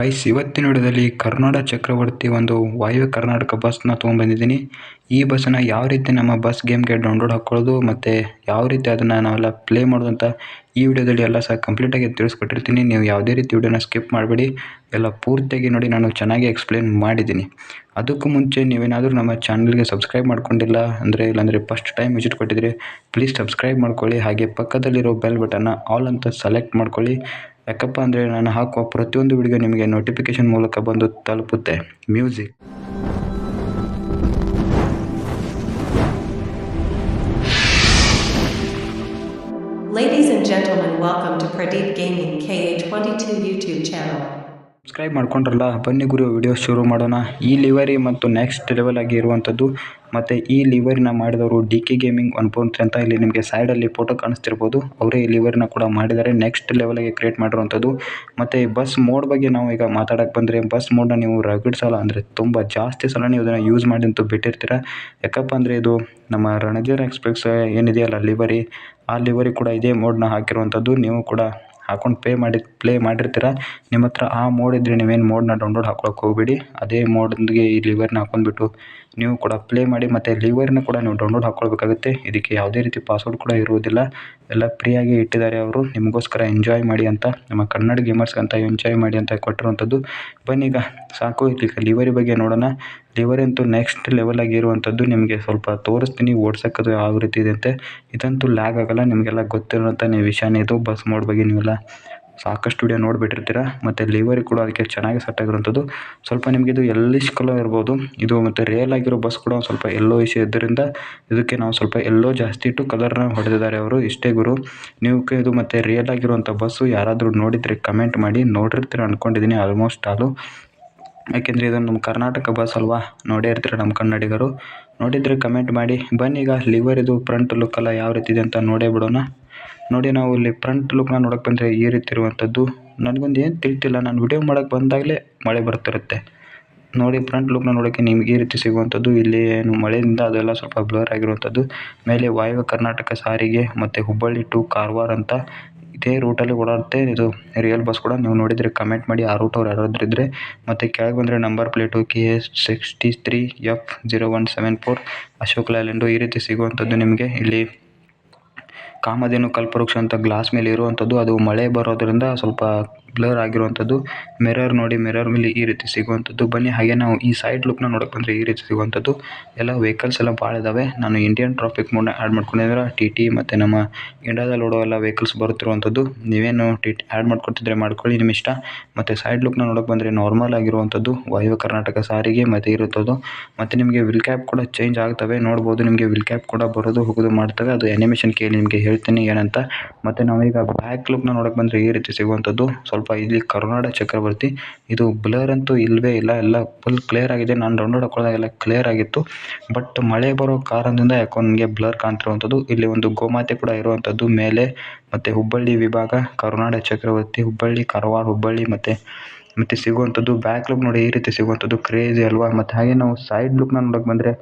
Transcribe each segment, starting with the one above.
Guys ಇವತ್ತಿನ ವಿಡಿಯೋದಲ್ಲಿ ಕರ್ನಾಟಕ ಚಕ್ರವರ್ತಿ ಒಂದು ವಾಯವ್ಯ ಕರ್ನಾಟಕ ಬಸ್ನ ತೊಗೊಂಡ್ಬಂದಿದ್ದೀನಿ. ಈ ಬಸ್ಸನ್ನು ಯಾವ ರೀತಿ ನಮ್ಮ ಬಸ್ ಗೇಮ್ಗೆ ಡೌನ್ಲೋಡ್ ಹಾಕ್ಕೊಳ್ಳೋದು ಮತ್ತು ಯಾವ ರೀತಿ ಅದನ್ನು ನಾವೆಲ್ಲ ಪ್ಲೇ ಮಾಡೋದು ಅಂತ ಈ ವಿಡಿಯೋದಲ್ಲಿ ಎಲ್ಲ ಸಹ ಕಂಪ್ಲೀಟಾಗಿ ತಿಳಿಸ್ಕೊಟ್ಟಿರ್ತೀನಿ. ನೀವು ಯಾವುದೇ ರೀತಿ ವಿಡಿಯೋನ ಸ್ಕಿಪ್ ಮಾಡಬೇಡಿ. ಎಲ್ಲ ಪೂರ್ತಿಯಾಗಿ ನೋಡಿ, ನಾನು ಚೆನ್ನಾಗಿ ಎಕ್ಸ್ಪ್ಲೇನ್ ಮಾಡಿದ್ದೀನಿ. ಅದಕ್ಕೂ ಮುಂಚೆ ನೀವೇನಾದರೂ ನಮ್ಮ ಚಾನಲ್ಗೆ ಸಬ್ಸ್ಕ್ರೈಬ್ ಮಾಡ್ಕೊಂಡಿಲ್ಲ ಅಂದರೆ, ಇಲ್ಲಾಂದರೆ ಫಸ್ಟ್ ಟೈಮ್ ವಿಸಿಟ್ ಕೊಟ್ಟಿದ್ರೆ ಪ್ಲೀಸ್ ಸಬ್ಸ್ಕ್ರೈಬ್ ಮಾಡ್ಕೊಳ್ಳಿ. ಹಾಗೆ ಪಕ್ಕದಲ್ಲಿರೋ ಬೆಲ್ ಬಟನ್ನ ಆಲ್ ಅಂತ ಸೆಲೆಕ್ಟ್ ಮಾಡ್ಕೊಳ್ಳಿ. ಯಾಕಪ್ಪ ಅಂದರೆ ನಾನು ಹಾಕುವ ಪ್ರತಿಯೊಂದು ವಿಡಿಯೋ ನಿಮಗೆ ನೋಟಿಫಿಕೇಶನ್ ಮೂಲಕ ಬಂದು ತಲುಪುತ್ತೆ music Ladies and gentlemen, welcome to Pradeep Gaming KA22 YouTube channel. Subscribe ಮಾಡ್ಕೊಂಡ್ರಲ್ಲ, ಬನ್ನಿ ಗುರು ವಿಡಿಯೋ ಶುರು ಮಾಡೋಣ. ಈ ಲಿವರಿ ಮತ್ತು ನೆಕ್ಸ್ಟ್ ಲೆವೆಲ್ ಆಗಿ ಇರುವಂಥದ್ದು, ಮತ್ತು ಈ ಲಿವರಿನ ಮಾಡಿದವರು D K gaming one point ಅಂತ ಇಲ್ಲಿ ನಿಮಗೆ ಸೈಡಲ್ಲಿ ಫೋಟೋ ಕಾಣಿಸ್ತಿರ್ಬೋದು. ಅವರೇ ಈ ಲಿವರಿನ ಕೂಡ ಮಾಡಿದ್ದಾರೆ ನೆಕ್ಸ್ಟ್ ಲೆವೆಲ್ಗೆ ಕ್ರಿಯೇಟ್ ಮಾಡಿರುವಂಥದ್ದು. ಮತ್ತು ಬಸ್ ಮೋಡ್ ಬಗ್ಗೆ ನಾವು ಈಗ ಮಾತಾಡೋಕ್ಕೆ ಬಂದರೆ ಬಸ್ ಮೋಡನ್ನ ನೀವು ರಗಡ್ ಸಲ ಅಂದರೆ ತುಂಬ ಜಾಸ್ತಿ ಸಲ ನೀವು ಇದನ್ನು ಯೂಸ್ ಮಾಡಿ ಅಂತೂ ಬಿಟ್ಟಿರ್ತೀರ. ಯಾಕಪ್ಪ ಅಂದರೆ ಇದು ನಮ್ಮ ರಣಜೀರ್ ಎಕ್ಸ್ಪ್ರೆಸ್ ಏನಿದೆಯಲ್ಲ ಲಿವರಿ ಆ ಲಿವರಿ ಕೂಡ ಇದೇ ಮೋಡ್ನ ಹಾಕಿರುವಂಥದ್ದು. ನೀವು ಕೂಡ ಹಾಕೊಂಡು ಪೇ ಮಾಡಿ ಪ್ಲೇ ಮಾಡಿರ್ತೀರ ನಿಮ್ಮ ಹತ್ರ ಆ ಮೋಡ್ ಇದ್ದರೆ ನೀವೇನು ಮೋಡ್ನ ಡೌನ್ಲೋಡ್ ಹಾಕೊಳಕ್ಕೆ ಹೋಗಬೇಡಿ. ಅದೇ ಮೋಡ್ನಿಗೆ ಈ ಲಿವರ್ನ ಹಾಕೊಂಡ್ಬಿಟ್ಟು ನೀವು ಕೂಡ ಪ್ಲೇ ಮಾಡಿ ಮತ್ತು ಲಿವರ್ನ ಕೂಡ ನೀವು ಡೌನ್ಲೋಡ್ ಹಾಕ್ಕೊಳ್ಬೇಕಾಗುತ್ತೆ ಇದಕ್ಕೆ ಯಾವುದೇ ರೀತಿ ಪಾಸ್ವರ್ಡ್ ಕೂಡ ಇರುವುದಿಲ್ಲ. ಎಲ್ಲ ಫ್ರೀಯಾಗಿ ಇಟ್ಟಿದ್ದಾರೆ ಅವರು. ನಿಮಗೋಸ್ಕರ ಎಂಜಾಯ್ ಮಾಡಿ ಅಂತ, ನಮ್ಮ ಕನ್ನಡ ಗೇಮರ್ಸ್ ಅಂತ ಎಂಜಾಯ್ ಮಾಡಿ ಅಂತ ಕೊಟ್ಟಿರುವಂಥದ್ದು. ಬನ್ನಿ ಈಗ ಸಾಕು ಈಗ ಲಿವರಿ ಬಗ್ಗೆ ನೋಡೋಣ. ಲಿವರಿ ಅಂತೂ ನೆಕ್ಸ್ಟ್ ಲೆವೆಲ್ ಆಗಿರುವಂಥದ್ದು ನಿಮಗೆ ಸ್ವಲ್ಪ ತೋರಿಸ್ತೀನಿ ಓಡ್ಸೋಕ್ಕದು ಯಾವ ರೀತಿ ಇದೆ ಅಂತೆ. ಇದಂತೂ ಲ್ಯಾಗ್ ಆಗೋಲ್ಲ, ನಿಮಗೆಲ್ಲ ಗೊತ್ತಿರುವಂಥ ನೀವು ವಿಷಯನೇ ಇದು. ಬಸ್ ಮೋಡ್ ಬಗ್ಗೆ ನೀವೆಲ್ಲ ಸಾಕಷ್ಟು ವಿಡಿಯೋ ನೋಡಿಬಿಟ್ಟಿರ್ತೀರ? ಮತ್ತು ಲಿವರಿ ಕೂಡ ಅದಕ್ಕೆ ಚೆನ್ನಾಗಿ ಸೆಟ್ ಆಗಿರುವಂಥದ್ದು. ಸ್ವಲ್ಪ ನಿಮಗೆ ಇದು ಎಲ್ಲಿಷ್ ಕಲರ್ ಇರ್ಬೋದು. ಇದು ಮತ್ತು ರಿಯಲ್ ಆಗಿರೋ ಬಸ್ ಕೂಡ ಒಂದು ಸ್ವಲ್ಪ ಎಲ್ಲೋ ಇಶ್ ಇದ್ದರಿಂದ ಇದಕ್ಕೆ ನಾವು ಸ್ವಲ್ಪ ಎಲ್ಲೋ ಜಾಸ್ತಿ ಇಟ್ಟು ಕಲರ್ನ ಹೊಡೆದಿದ್ದಾರೆ ಅವರು. ಇಷ್ಟೇ ಗುರು. ನೀವು ಇದು ಮತ್ತು ರಿಯಲ್ ಆಗಿರುವಂಥ ಬಸ್ಸು ಯಾರಾದರೂ ನೋಡಿದರೆ ಕಮೆಂಟ್ ಮಾಡಿ. ನೋಡಿರ್ತೀರ ಅಂದ್ಕೊಂಡಿದ್ದೀನಿ ಆಲ್ಮೋಸ್ಟ್ ಆಲು ಯಾಕೆಂದರೆ ಇದು ನಮ್ಮ ಕರ್ನಾಟಕ ಬಸ್ ಅಲ್ವಾ? ನೋಡೇ ಇರ್ತೀರ ನಮ್ಮ ಕನ್ನಡಿಗರು. ನೋಡಿದರೆ ಕಮೆಂಟ್ ಮಾಡಿ. ಬನ್ನಿ ಈಗ ಲಿವರ್ ಇದು ಫ್ರಂಟ್ ಲುಕ್ ಎಲ್ಲ ಯಾವ ರೀತಿ ಇದೆ ಅಂತ ನೋಡೇ ಬಿಡೋಣ. ನೋಡಿ ನಾವು ಇಲ್ಲಿ ಫ್ರಂಟ್ ಲುಕ್ನ ನೋಡೋಕೆ ಬಂದರೆ ಈ ರೀತಿ ಇರುವಂಥದ್ದು ನನಗೊಂದು ಏನು ತಿಳಿತಿಲ್ಲ, ನಾನು ವಿಡಿಯೋ ಮಾಡೋಕ್ಕೆ ಬಂದಾಗಲೇ ಮಳೆ ಬರ್ತಿರುತ್ತೆ. ನೋಡಿ ಫ್ರಂಟ್ ಲುಕ್ನ ನೋಡೋಕ್ಕೆ ನಿಮ್ಗೆ ಈ ರೀತಿ ಸಿಗುವಂಥದ್ದು ಇಲ್ಲಿ ಏನು ಮಳೆಯಿಂದ ಅದೆಲ್ಲ ಸ್ವಲ್ಪ ಬ್ಲರ್ ಆಗಿರುವಂಥದ್ದು ಮೇಲೆ ವಾಯವ್ಯ ಕರ್ನಾಟಕ ಸಾರಿಗೆ ಮತ್ತು ಹುಬ್ಬಳ್ಳಿ ಟು ಕಾರವಾರ ಅಂತ ಇದೇ ರೂಟಲ್ಲಿ ಓಡಾಡುತ್ತೆ ಇದು ರಿಯಲ್ ಬಸ್ ಕೂಡ ನೀವು ನೋಡಿದರೆ ಕಮೆಂಟ್ ಮಾಡಿ ಆ ರೂಟ್ ಅವ್ರು ಯಾರಾದ್ರೂ ಇದ್ದರೆ ಮತ್ತು ಕೆಳಗೆ ಬಂದರೆ number plate K S sixty three F zero one seven four Ashok Leyland ಈ ರೀತಿ ಸಿಗುವಂಥದ್ದು ನಿಮಗೆ. ಇಲ್ಲಿ ಕಾಮಧೇನು ಕಲ್ಪವೃಕ್ಷ ಅಂತ ಗ್ಲಾಸ್ ಮೇಲೆ ಇರುವಂಥದ್ದು ಅದು ಮಳೆ ಬರೋದ್ರಿಂದ ಸ್ವಲ್ಪ ಬ್ಲರ್ ಆಗಿರುವಂಥದ್ದು ಮಿರರ್ ನೋಡಿ ಮಿರರ್ ಮೇಲೆ ಈ ರೀತಿ ಸಿಗುವಂಥದ್ದು. ಬನ್ನಿ, ಹಾಗೆ ನಾವು ಈ ಸೈಡ್ ಲುಕ್ನ ನೋಡಕ್ಕೆ ಬಂದರೆ ಈ ರೀತಿ ಸಿಗುವಂಥದ್ದು. ಎಲ್ಲ ವೆಹಿಕಲ್ಸ್ ಎಲ್ಲ ಭಾಳ ಇದಾವೆ. ನಾನು ಇಂಡಿಯನ್ ಟ್ರಾಫಿಕ್ ಮೋಡ್ನ ಆ್ಯಡ್ ಮಾಡ್ಕೊಂಡಿದ್ರೆ ಟಿ ಟಿ ಮತ್ತು ನಮ್ಮ ಇಂಡಿಯಾದಲ್ಲಿ ಓಡೋ ಎಲ್ಲ ವೆಹಿಕಲ್ಸ್ ಬರುತ್ತಿರುವಂಥದ್ದು. ನೀವೇನು ಟಿ ಟಿ ಆ್ಯಡ್ ಮಾಡ್ಕೊತಿದ್ರೆ ಮಾಡ್ಕೊಳ್ಳಿ ನಿಮ್ಮ ಇಷ್ಟ. ಮತ್ತು ಸೈಡ್ ಲುಕ್ನ ನೋಡಕ್ಕೆ ಬಂದರೆ ನಾರ್ಮಲ್ ಆಗಿರುವಂಥದ್ದು. ವಾಯು ಕರ್ನಾಟಕ ಸಾರಿಗೆ ಮತ್ತು ಇರುತ್ತದು. ಮತ್ತು ನಿಮಗೆ ವಿಲ್ ಕ್ಯಾಪ್ ಕೂಡ ಚೇಂಜ್ ಆಗ್ತವೆ. ನೋಡ್ಬೋದು, ನಿಮಗೆ ವಿಲ್ ಕ್ಯಾಪ್ ಕೂಡ ಬರೋದು, ಹೋಗೋದು, ಮಾಡ್ತವೆ. ಅದು ಆ್ಯನಿಮೇಷನ್ ಕೇಳಿ ನಿಮಗೆ ಹೇಳ್ತೀನಿ ಏನಂತ. ಮತ್ತು ನಾವೀಗ ಬ್ಯಾಕ್ ಲುಕ್ನ ನೋಡಕ್ಕೆ ಬಂದರೆ ಈ ರೀತಿ ಸಿಗುವಂಥದ್ದು. ಸ್ವಲ್ಪ ಇಲ್ಲಿ ಕರುನಾಡ ಚಕ್ರವರ್ತಿ. ಇದು ಬ್ಲರ್ ಅಂತೂ ಇಲ್ಲವೇ ಇಲ್ಲ, ಎಲ್ಲ ಫುಲ್ ಕ್ಲಿಯರ್ ಆಗಿದೆ. ನಾನು ಡೌನ್ಲೋಡ್ ಹಾಕೊಳ್ಳೋದಾಗೆಲ್ಲ ಕ್ಲಿಯರ್ ಆಗಿತ್ತು. ಬಟ್ ಮಳೆ ಬರೋ ಕಾರಣದಿಂದ ಯಾಕೋ ನನಗೆ ಬ್ಲರ್ ಕಾಣ್ತಿರುವಂಥದ್ದು. ಇಲ್ಲಿ ಒಂದು ಗೋಮಾತೆ ಕೂಡ ಇರುವಂಥದ್ದು. ಮೇಲೆ ಮತ್ತು ಹುಬ್ಬಳ್ಳಿ ವಿಭಾಗ, ಕರುನಾಡ ಚಕ್ರವರ್ತಿ, ಹುಬ್ಬಳ್ಳಿ ಕಾರವಾರ ಹುಬ್ಬಳ್ಳಿ ಮತ್ತು ಮತ್ತು ಸಿಗುವಂಥದ್ದು. ಬ್ಯಾಕ್ ಲುಕ್ ನೋಡಿ ಈ ರೀತಿ ಸಿಗುವಂಥದ್ದು. ಕ್ರೇಜಿ ಅಲ್ವಾ? ಮತ್ತು ಹಾಗೆ ನಾವು ಸೈಡ್ ಲುಕ್ನ ನೋಡೋಕೆ ಬಂದರೆ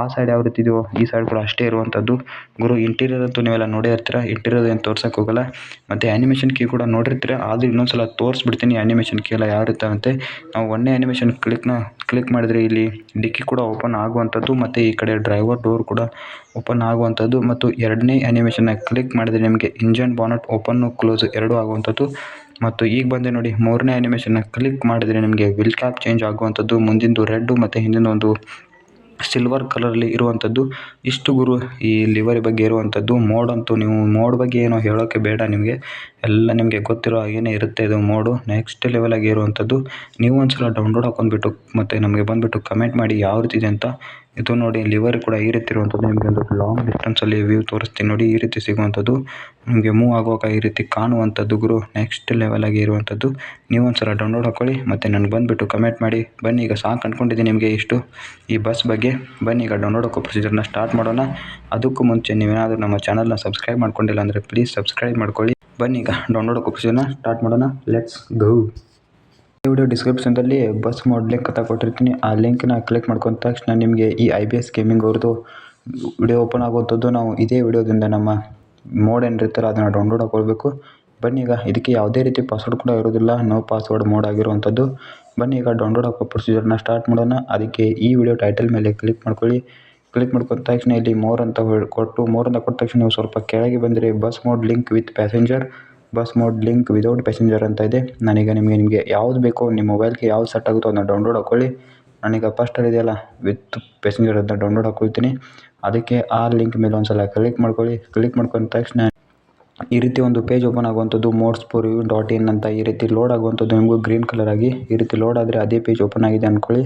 ಆ ಸೈಡ್ ಯಾವ ರೀತಿ ಇದೆಯೋ ಈ ಸೈಡ್ ಕೂಡ ಅಷ್ಟೇ ಇರುವಂಥದ್ದು ಗುರು ಇಂಟೀರಿಯರ್ ಅಂತೂ ನೀವೆಲ್ಲ ನೋಡೇ ಇರ್ತೀರ? ಇಂಟೀರಿಯರ್ ಏನು ತೋರ್ಸೋಕೆ ಹೋಗಲ್ಲ. ಮತ್ತು ಆ್ಯನಿಮೇಷನ್ ಕೀ ಕೂಡ ನೋಡಿರ್ತೀರ? ಆದರೂ ಇನ್ನೊಂದು ಸಲ ತೋರಿಸ್ಬಿಡ್ತೀನಿ ಆ್ಯನಿಮೇಷನ್ ಕೀ ಎಲ್ಲ ಯಾವ ರೀತಿ ಅಂತೆ. ನಾವು ಒಂದೇ ಆ್ಯನಿಮೇಷನ್ ಕ್ಲಿಕ್ನ ಕ್ಲಿಕ್ ಮಾಡಿದರೆ ಇಲ್ಲಿ ಡಿಕ್ಕಿ ಕೂಡ ಓಪನ್ ಆಗುವಂಥದ್ದು ಮತ್ತು ಈ ಕಡೆ ಡ್ರೈವರ್ ಡೋರ್ ಕೂಡ ಓಪನ್ ಆಗುವಂಥದ್ದು ಮತ್ತು ಎರಡನೇ ಆ್ಯನಿಮೇಷನ್ನ ಕ್ಲಿಕ್ ಮಾಡಿದರೆ ನಿಮಗೆ ಇಂಜನ್ ಬಾನಟ್ ಓಪನ್ನು ಕ್ಲೋಸ್ ಎರಡೂ ಆಗುವಂಥದ್ದು ಮತ್ತು ಈಗ ಬಂದೆ ನೋಡಿ, ಮೂರನೇ ಆ್ಯನಿಮೇಷನ್ನ ಕ್ಲಿಕ್ ಮಾಡಿದರೆ ನಿಮಗೆ ವಿಲ್ ಕ್ಯಾಪ್ ಚೇಂಜ್ ಆಗುವಂಥದ್ದು ಮುಂದಿಂದು ರೆಡ್ಡು ಮತ್ತು ಹಿಂದಿನ ಒಂದು ಸಿಲ್ವರ್ ಕಲರಲ್ಲಿ ಇರುವಂಥದ್ದು ಇಷ್ಟು ಗುರು ಈ ಲಿವರಿ ಬಗ್ಗೆ ಇರುವಂಥದ್ದು ಮೋಡ್ ಅಂತೂ ನೀವು ಮೋಡ್ ಬಗ್ಗೆ ಏನೋ ಹೇಳೋಕ್ಕೆ ಬೇಡ ನಿಮಗೆ. ಎಲ್ಲ ನಿಮಗೆ ಗೊತ್ತಿರೋ ಹಾಗೇನೆ ಇರುತ್ತೆ ಇದು ಮೋಡು. ನೆಕ್ಸ್ಟ್ ಲೆವೆಲಾಗಿ ಇರುವಂಥದ್ದು ನೀವು ಒಂದು ಸಲ ಡೌನ್ಲೋಡ್ ಹಾಕೊಂಡ್ಬಿಟ್ಟು ಮತ್ತು ನಮಗೆ ಬಂದುಬಿಟ್ಟು ಕಮೆಂಟ್ ಮಾಡಿ ಯಾವ ರೀತಿ ಇದೆ ಅಂತ ಇದು ನೋಡಿ ಲಿವರ್ ಕೂಡ ಈ ರೀತಿ ಇರುವಂತದ್ದು ನಿಮಗೆ ಒಂದು ಲಾಂಗ್ ಡಿಸ್ಟೆನ್ಸ್ ಅಲ್ಲಿ ವ್ಯೂ ತೋರಿಸ್ತೀನಿ ನೋಡಿ, ಈ ರೀತಿ ಸಿಗುವಂತದ್ದು ನಿಮಗೆ ಮೂವ್ ಆಗುವಾಗ ಈ ರೀತಿ ಕಾಣುವಂತದ್ದು ಗುರು. ನೆಕ್ಸ್ಟ್ ಲೆವೆಲ್ ಆಗಿ ಇರುವಂತದ್ದು ನೀವು ಒಂದ್ಸಲ ಡೌನ್ಲೋಡ್ ಹಾಕೊಳ್ಳಿ, ಮತ್ತೆ ನನಗೆ ಬಂದ್ಬಿಟ್ಟು ಕಮೆಂಟ್ ಮಾಡಿ. ಬನ್ನಿ, ಈಗ ಸಾಕು ಅಂದ್ಕೊಂಡಿದ್ದೀನಿ ನಿಮಗೆ ಇಷ್ಟು. ಈ ಬಸ್ ಬಗ್ಗೆ ಬನ್ನಿ, ಈಗ ಡೌನ್ಲೋಡ್ ಹಾಕೋ ಪ್ರೊಸೀಜರ್ನ ಸ್ಟಾರ್ಟ್ ಮಾಡೋಣ. ಅದಕ್ಕೂ ಮುಂಚೆ ನೀವೇನಾದರೂ ನಮ್ಮ ಚಾನಲ್ನ ಸಬ್ಸ್ಕ್ರೈಬ್ ಮಾಡ್ಕೊಂಡಿಲ್ಲ ಅಂದರೆ ಪ್ಲೀಸ್ ಸಬ್ಸ್ಕ್ರೈಬ್ ಮಾಡ್ಕೊಳ್ಳಿ. ಬನ್ನಿ, ಈಗ ಡೌನ್ಲೋಡ್ ಹಾಕೋ ಪ್ರೊಸೀಜರ್ನ ಸ್ಟಾರ್ಟ್ ಮಾಡೋಣ. ಲೆಟ್ಸ್ ಗೋ ಈ ವಿಡಿಯೋ ಡಿಸ್ಕ್ರಿಪ್ಷನ್ದಲ್ಲಿ ಬಸ್ ಮೋಡ್ ಲಿಂಕ್ ಅಂತ ಕೊಟ್ಟಿರ್ತೀನಿ. ಆ ಲಿಂಕ್ನ ಕ್ಲಿಕ್ ಮಾಡ್ಕೊಂಡ ತಕ್ಷಣ ನಿಮಗೆ ಈ ಐ ಬಿ ಎಸ್ ಗೇಮಿಂಗ್ ಅವ್ರದ್ದು ವಿಡಿಯೋ ಓಪನ್ ಆಗುವಂಥದ್ದು ನಾವು ಇದೇ ವಿಡಿಯೋದಿಂದ ನಮ್ಮ ಮೋಡ್ ಏನಿರ್ತಾರೆ ಅದನ್ನು ಡೌನ್ಲೋಡ್ ಹಾಕ್ಕೊಳ್ಬೇಕು ಬನ್ನಿ ಈಗ ಇದಕ್ಕೆ ಯಾವುದೇ ರೀತಿ ಪಾಸ್ವರ್ಡ್ ಕೂಡ ಇರೋದಿಲ್ಲ ನೋ ಪಾಸ್ವರ್ಡ್ ಮೋಡ್ ಆಗಿರುವಂಥದ್ದು. ಬನ್ನಿ ಈಗ ಡೌನ್ಲೋಡ್ ಹಾಕೋ ಪ್ರೊಸೀಜರ್ನ ಸ್ಟಾರ್ಟ್ ಮಾಡೋಣ. ಅದಕ್ಕೆ ಈ ವಿಡಿಯೋ ಟೈಟಲ್ ಮೇಲೆ ಕ್ಲಿಕ್ ಮಾಡ್ಕೊಳ್ಳಿ. ಕ್ಲಿಕ್ ಮಾಡ್ಕೊಂಡ ತಕ್ಷಣ ಇಲ್ಲಿ ಮೋರ್ ಅಂತ ಕೊಟ್ಟು ಮೋರ್ ಅಂತ ಕೊಟ್ಟ ತಕ್ಷಣ ನೀವು ಸ್ವಲ್ಪ ಕೆಳಗೆ ಬಂದರೆ. Bus mod link with passenger bus mod link without passenger ಅಂತ ಇದೆ. ನಾನೀಗ ನಿಮಗೆ ನಿಮಗೆ ಯಾವ್ದು ಬೇಕೋ ನಿಮ್ಮ ಮೊಬೈಲ್ಗೆ ಯಾವ್ದು ಸೆಟ್ ಆಗುತ್ತೋ ಅದನ್ನ ಡೌನ್ಲೋಡ್ ಹಾಕ್ಕೊಳ್ಳಿ ನಾನೀಗ ಫಸ್ಟಲ್ಲಿ ಇದೆಯಲ್ಲ ವಿತ್ ಪ್ಯಾಸೆಂಜರ್ ಅಂತ ಡೌನ್ಲೋಡ್ ಹಾಕ್ಕೊಳ್ತೀನಿ ಅದಕ್ಕೆ ಆ ಲಿಂಕ್ ಮೇಲೆ ಒಂದ್ಸಲ ಕ್ಲಿಕ್ ಮಾಡ್ಕೊಳ್ಳಿ. ಕ್ಲಿಕ್ ಮಾಡ್ಕೊಂಡ ತಕ್ಷಣ ಈ ರೀತಿ ಒಂದು ಪೇಜ್ ಓಪನ್ ಆಗುವಂಥದ್ದು mods for you dot in ಅಂತ ಈ ರೀತಿ ಲೋಡ್ ಆಗುವಂಥದ್ದು ನಿಮಗೂ ಗ್ರೀನ್ ಕಲರ್ ಆಗಿ ಈ ರೀತಿ ಲೋಡ್ ಆದರೆ ಅದೇ ಪೇಜ್ ಓಪನ್ ಆಗಿದೆ ಅಂದ್ಕೊಳ್ಳಿ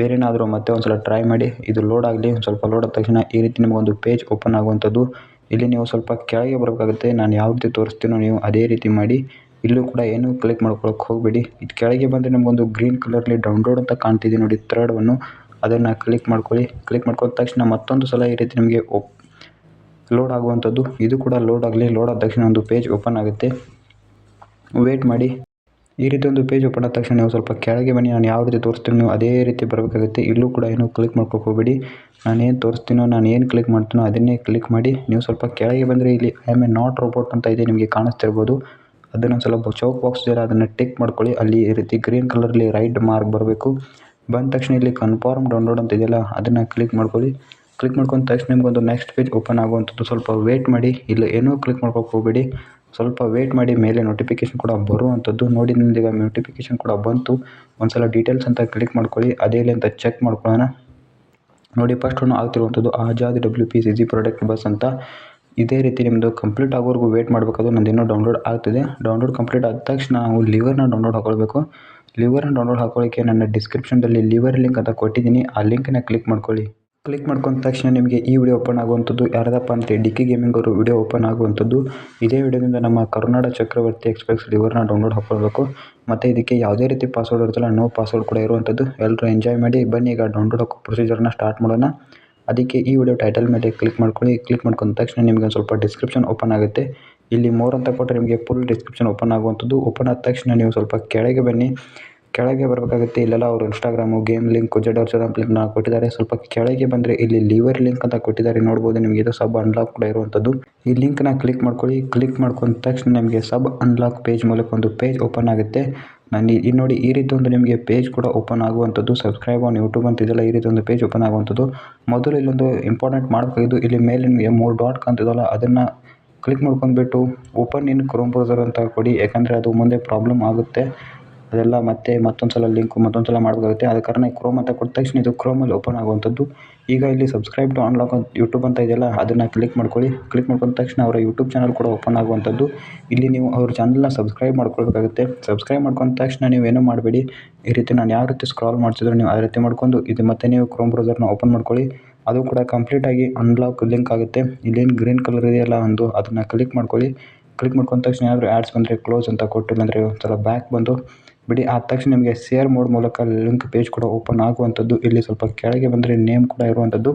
ಬೇರೆನಾದರೂ ಮತ್ತೆ ಒಂದು ಸಲ ಟ್ರೈ ಮಾಡಿ. ಇದು ಲೋಡ್ ಆಗಲಿ, ಒಂದು ಸ್ವಲ್ಪ ಲೋಡ್ ಆದ ತಕ್ಷಣ ಈ ರೀತಿ ನಿಮಗೊಂದು ಪೇಜ್ ಓಪನ್ ಆಗುವಂಥದ್ದು ಇಲ್ಲಿ ನೀವು ಸ್ವಲ್ಪ ಕೆಳಗೆ ಬರಬೇಕಾಗುತ್ತೆ. ನಾನು ಯಾವ ರೀತಿ ತೋರಿಸ್ತೀನೋ ನೀವು ಅದೇ ರೀತಿ ಮಾಡಿ. ಇಲ್ಲೂ ಕೂಡ ಏನು ಕ್ಲಿಕ್ ಮಾಡ್ಕೊಳಕ್ಕೆ ಹೋಗಬೇಡಿ. ಇದು ಕೆಳಗೆ ಬಂದರೆ ನಿಮಗೊಂದು ಗ್ರೀನ್ ಕಲರ್ಲಿ ಡೌನ್ಲೋಡ್ ಅಂತ ಕಾಣ್ತಿದೆ ನೋಡಿ ಥರ್ಡ್ ಒನ್ನು ಅದನ್ನು ಕ್ಲಿಕ್ ಮಾಡ್ಕೊಳ್ಳಿ. ಕ್ಲಿಕ್ ಮಾಡ್ಕೊಂಡ ತಕ್ಷಣ ಮತ್ತೊಂದು ಸಲ ಈ ರೀತಿ ನಿಮಗೆ ಓಪ್ ಲೋಡ್ ಆಗುವಂಥದ್ದು. ಇದು ಕೂಡ ಲೋಡ್ ಆಗಲಿ ಲೋಡ್ ಆದ ತಕ್ಷಣ ಒಂದು ಪೇಜ್ ಓಪನ್ ಆಗುತ್ತೆ. ವೇಟ್ ಮಾಡಿ. ಈ ರೀತಿ ಒಂದು ಪೇಜ್ ಓಪನ್ ಆದ ತಕ್ಷಣ ನೀವು ಸ್ವಲ್ಪ ಕೆಳಗೆ ಬನ್ನಿ. ನಾನು ಯಾವ ರೀತಿ ತೋರಿಸ್ತೀನಿ ನೀವು ಅದೇ ರೀತಿ ಬರಬೇಕಾಗುತ್ತೆ. ಇಲ್ಲೂ ಕೂಡ ಏನು ಕ್ಲಿಕ್ ಮಾಡ್ಕೊಕ್ಕೆ ಹೋಗಬೇಡಿ. ನಾನು ಏನು ತೋರಿಸ್ತೀನೋ, ನಾನು ಏನು ಕ್ಲಿಕ್ ಮಾಡ್ತೀನೋ ಅದನ್ನೇ ಕ್ಲಿಕ್ ಮಾಡಿ. ನೀವು ಸ್ವಲ್ಪ ಕೆಳಗೆ ಬಂದರೆ ಇಲ್ಲಿ I am a not robot ಅಂತ ಇದೆ ನಿಮಗೆ ಕಾಣಿಸ್ತಿರ್ಬೋದು. ಅದನ್ನು ಸ್ವಲ್ಪ ಚೌಕ್ ಬಾಕ್ಸ್ ಇದೆ ಅದನ್ನು ಟಿಕ್ ಮಾಡ್ಕೊಳ್ಳಿ. ಅಲ್ಲಿ ಈ ರೀತಿ ಗ್ರೀನ್ ಕಲರಲ್ಲಿ ರೈಟ್ ಮಾರ್ಕ್ ಬರಬೇಕು. ಬಂದ ತಕ್ಷಣ ಇಲ್ಲಿ ಕನ್ಫರ್ಮ್ ಡೌನ್ಲೋಡ್ ಅಂತ ಇದೆಯಲ್ಲ, ಅದನ್ನು ಕ್ಲಿಕ್ ಮಾಡ್ಕೊಳ್ಳಿ. ಕ್ಲಿಕ್ ಮಾಡ್ಕೊಂಡ ತಕ್ಷಣ ನಿಮಗೊಂದು ನೆಕ್ಸ್ಟ್ ಪೇಜ್ ಓಪನ್ ಆಗುವಂಥದ್ದು ಸ್ವಲ್ಪ ವೇಟ್ ಮಾಡಿ. ಇಲ್ಲಿ ಏನೂ ಕ್ಲಿಕ್ ಮಾಡ್ಕೊಕ್ಕೆ ಹೋಗಬೇಡಿ. ಸ್ವಲ್ಪ ವೇಟ್ ಮಾಡಿ ಮೇಲೆ ನೋಟಿಫಿಕೇಶನ್ ಕೂಡ ಬರುವಂಥದ್ದು ನೋಡಿ ನಿಮ್ದೀಗ ನೋಟಿಫಿಕೇಶನ್ ಕೂಡ ಬಂತು. ಒಂದ್ಸಲ ಡೀಟೇಲ್ಸ್ ಅಂತ ಕ್ಲಿಕ್ ಮಾಡ್ಕೊಳ್ಳಿ. ಅದೇ ಇಲ್ಲಿ ಅಂತ ಚೆಕ್ ಮಾಡ್ಕೊಳ್ಳೋಣ. ನೋಡಿ first one ಆಗ್ತಿರುವಂಥದ್ದು Azad W P C product bus ಅಂತ. ಇದೇ ರೀತಿ ನಿಮ್ಮದು ಕಂಪ್ಲೀಟ್ ಆಗೋವರೆಗೂ ವೇಟ್ ಮಾಡಬೇಕಾದ್ರೆ ನಂದು ಇನ್ನೂ ಡೌನ್ಲೋಡ್ ಆಗ್ತಿದೆ. ಡೌನ್ಲೋಡ್ ಕಂಪ್ಲೀಟ್ ಆದ ತಕ್ಷಣ ನಾವು ಲಿವರ್ನ ಡೌನ್ಲೋಡ್ ಹಾಕೊಳ್ಬೇಕು. ಲಿವರ್ನ ಡೌನ್ಲೋಡ್ ಹಾಕೊಳ್ಳೋಕ್ಕೆ ನನ್ನ ಡಿಸ್ಕ್ರಿಪ್ಷನ್ದಲ್ಲಿ ಲಿವರ್ ಲಿಂಕ್ ಅಂತ ಕೊಟ್ಟಿದ್ದೀನಿ. ಆ ಲಿಂಕನ್ನ ಕ್ಲಿಕ್ ಮಾಡ್ಕೊಳ್ಳಿ. ಕ್ಲಿಕ್ ಮಾಡ್ಕೊಂಡ ತಕ್ಷಣ ನಿಮಗೆ ಈ ವಿಡಿಯೋ ಓಪನ್ ಆಗುವಂಥದ್ದು ಯಾರದಪ್ಪ ಅಂದರೆ ಡಿಕ್ಕಿ ಗೇಮಿಂಗ್ ಅವರು ವಿಡಿಯೋ ಓಪನ್ ಆಗುವಂಥದ್ದು ಇದೇ ವಿಡಿಯೋದಿಂದ ನಮ್ಮ ಕರುನಾಡ ಚಕ್ರವರ್ತಿ ಎಕ್ಸ್ಪ್ರೆಸ್ ಲಿವರ್ನ ಡೌನ್ಲೋಡ್ ಹಾಕ್ಕೊಳ್ಬೇಕು ಮತ್ತು ಇದಕ್ಕೆ ಯಾವುದೇ ರೀತಿ ಪಾಸ್ವರ್ಡ್ ಇರುತ್ತಲ್ಲ, ನೋ ಪಾಸ್ವರ್ಡ್ ಕೂಡ ಇರುವಂಥದ್ದು. ಎಲ್ಲರೂ ಎಂಜಾಯ್ ಮಾಡಿ, ಬನ್ನಿ ಈಗ ಡೌನ್ಲೋಡ್ ಹಾಕೋ ಪ್ರೊಸೀಜರ್ನ ಸ್ಟಾರ್ಟ್ ಮಾಡೋಣ. ಅದಕ್ಕೆ ಈ ವಿಡಿಯೋ ಟೈಟಲ್ ಮೇಲೆ ಕ್ಲಿಕ್ ಮಾಡ್ಕೊಳ್ಳಿ. ಕ್ಲಿಕ್ ಮಾಡ್ಕೊಂಡ ತಕ್ಷಣ ನಿಮಗೆ ಸ್ವಲ್ಪ ಡಿಸ್ಕ್ರಿಪ್ಷನ್ ಓಪನ್ ಆಗುತ್ತೆ. ಇಲ್ಲಿ ಮೋರ್ ಅಂತ ಕೊಟ್ಟರೆ ನಿಮಗೆ ಫುಲ್ ಡಿಸ್ಕ್ರಿಪ್ಷನ್ ಓಪನ್ ಆಗುವಂಥದ್ದು. ಓಪನ್ ಆದ ತಕ್ಷಣ ನೀವು ಸ್ವಲ್ಪ ಕೆಳಗೆ ಬನ್ನಿ. ಕೆಳಗೆ ಬರಬೇಕಾಗುತ್ತೆ, ಇಲ್ಲೆಲ್ಲ ಅವರು ಇನ್ಸ್ಟಾಗ್ರಾಮು ಗೇಮ್ ಲಿಂಕ್ ಜೆಡರ್ ಲಿಂಕ್ ಲಿಂಕ್ನ ಕೊಟ್ಟಿದ್ದಾರೆ. ಸ್ವಲ್ಪ ಕೆಳಗೆ ಬಂದರೆ ಇಲ್ಲಿ ಲಿವರ್ ಲಿಂಕ್ ಅಂತ ಕೊಟ್ಟಿದ್ದಾರೆ. ನೋಡ್ಬೋದು ನಿಮಗೆ ಇದು ಸಬ್ ಅನ್ಲಾಕ್ ಕೂಡ ಇರುವಂಥದ್ದು ಈ ಲಿಂಕ್ನ ಕ್ಲಿಕ್ ಮಾಡ್ಕೊಳ್ಳಿ. ಕ್ಲಿಕ್ ಮಾಡ್ಕೊಂಡ ತಕ್ಷಣ ನಿಮಗೆ ಸಬ್ ಅನ್ಲಾಕ್ ಪೇಜ್ ಮೂಲಕ ಒಂದು ಪೇಜ್ ಓಪನ್ ಆಗುತ್ತೆ. ನಾನು ಈ ನೋಡಿ ಈ ರೀತಿ ಒಂದು ನಿಮಗೆ ಪೇಜ್ ಕೂಡ ಓಪನ್ ಆಗುವಂಥದ್ದು ಸಬ್ಸ್ಕ್ರೈಬ್ ಆನ್ ಯೂಟ್ಯೂಬ್ ಅಂತಿದೆಲ್ಲ ಈ ರೀತಿ ಒಂದು ಪೇಜ್ ಓಪನ್ ಆಗುವಂಥದ್ದು ಮೊದಲು ಇಲ್ಲೊಂದು ಇಂಪಾರ್ಟೆಂಟ್ ಮಾಡಬೇಕಾಗಿದ್ದು ಇಲ್ಲಿ ಮೇಲೆ ನಿಮಗೆ ಮೂರು ಡಾಟ್ ಕಾಣ್ತಿದಲ್ಲ ಅದನ್ನು ಕ್ಲಿಕ್ ಮಾಡ್ಕೊಂಡ್ಬಿಟ್ಟು ಓಪನ್ ಇನ್ ಕ್ರೋಮ್ ಬ್ರೌಸರ್ ಅಂತ ಕೊಡಿ. ಯಾಕಂದರೆ ಅದು ಮುಂದೆ ಪ್ರಾಬ್ಲಮ್ ಆಗುತ್ತೆ. ಅದೆಲ್ಲ ಮತ್ತೆ ಮತ್ತೊಂದು ಸಲ ಲಿಂಕು ಮತ್ತೊಂದು ಸಲ ಮಾಡಬೇಕಾಗುತ್ತೆ. ಆದ ಕಾರಣ ಕ್ರೋಮ್ ಅಂತ ಕೊಟ್ಟ ತಕ್ಷಣ ಇದು ಕ್ರೋಮಲ್ಲಿ ಓಪನ್ ಆಗುವಂಥದ್ದು. ಈಗ ಇಲ್ಲಿ ಸಬ್ಸ್ಕ್ರೈಬ್ ಟು ಅನ್ಲಾಕ್ ಯೂಟ್ಯೂಬ್ ಅಂತ ಇದೆಯಲ್ಲ, ಅದನ್ನು ಕ್ಲಿಕ್ ಮಾಡ್ಕೊಳ್ಳಿ. ಕ್ಲಿಕ್ ಮಾಡ್ಕೊಂಡ ತಕ್ಷಣ ಅವರ ಯೂಟ್ಯೂಬ್ ಚಾನಲ್ ಕೂಡ ಓಪನ್ ಆಗುವಂಥದ್ದು. ಇಲ್ಲಿ ನೀವು ಅವ್ರ ಚಾನಲ್ನ ಸಬ್ಸ್ಕ್ರೈಬ್ ಮಾಡ್ಕೊಳ್ಬೇಕಾಗುತ್ತೆ. ಸಬ್ಸ್ಕ್ರೈಬ್ ಮಾಡ್ಕೊಂಡ ತಕ್ಷಣ ನೀವೇನು ಮಾಡಬೇಡಿ, ಈ ರೀತಿ ನಾನು ಯಾವ ರೀತಿ ಸ್ಕ್ರಾಲ್ ಮಾಡ್ತಿದ್ರು ನೀವು ಆ ರೀತಿ ಮಾಡ್ಕೊಂಡು ಇದು ಮತ್ತೆ ನೀವು ಕ್ರೋಮ್ ಬ್ರೌಸರ್ನ ಓಪನ್ ಮಾಡ್ಕೊಳ್ಳಿ. ಅದು ಕೂಡ ಕಂಪ್ಲೀಟಾಗಿ ಅನ್ಲಾಕ್ ಲಿಂಕ್ ಆಗುತ್ತೆ. ಇಲ್ಲೇನು ಗ್ರೀನ್ ಕಲರ್ ಇದೆಯಲ್ಲ ಒಂದು, ಅದನ್ನು ಕ್ಲಿಕ್ ಮಾಡ್ಕೊಳ್ಳಿ. ಕ್ಲಿಕ್ ಮಾಡ್ಕೊಂಡ ತಕ್ಷಣ ಏನಾದರೂ ಆ್ಯಡ್ಸ್ ಬಂದರೆ ಕ್ಲೋಸ್ ಅಂತ ಕೊಟ್ಟು ಇಲ್ಲಾಂದರೆ ಒಂದ್ಸಲ ಬ್ಯಾಕ್ ಬಂದು ಬಿಡಿ, ಆದ ತಕ್ಷಣ ನಿಮಗೆ ಶೇರ್ ಮೋಡ್ ಮೂಲಕ ಲಿಂಕ್ ಪೇಜ್ ಕೂಡ ಓಪನ್ ಆಗುವಂಥದ್ದು. ಇಲ್ಲಿ ಸ್ವಲ್ಪ ಕೆಳಗೆ ಬಂದರೆ ನೇಮ್ ಕೂಡ ಇರುವಂಥದ್ದು.